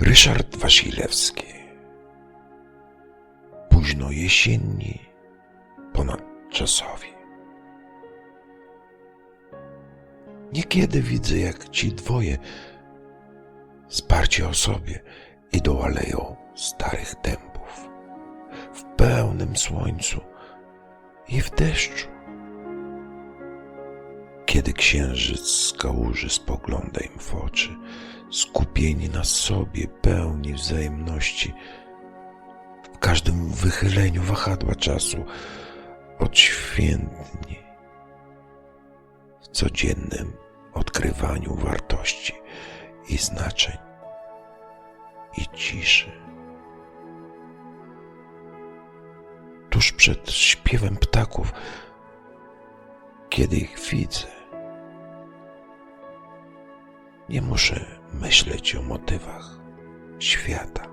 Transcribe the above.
Ryszard Wasilewski. Późno jesienni, ponadczasowi. Niekiedy widzę, jak ci dwoje, sparci o sobie, idą aleją starych dębów, w pełnym słońcu i w deszczu. Kiedy księżyc z kałuży spogląda im w oczy, skupieni na sobie, pełni wzajemności, w każdym wychyleniu wahadła czasu odświętni, w codziennym odkrywaniu wartości i znaczeń i ciszy. Tuż przed śpiewem ptaków, kiedy ich widzę, nie muszę myśleć o motywach świata.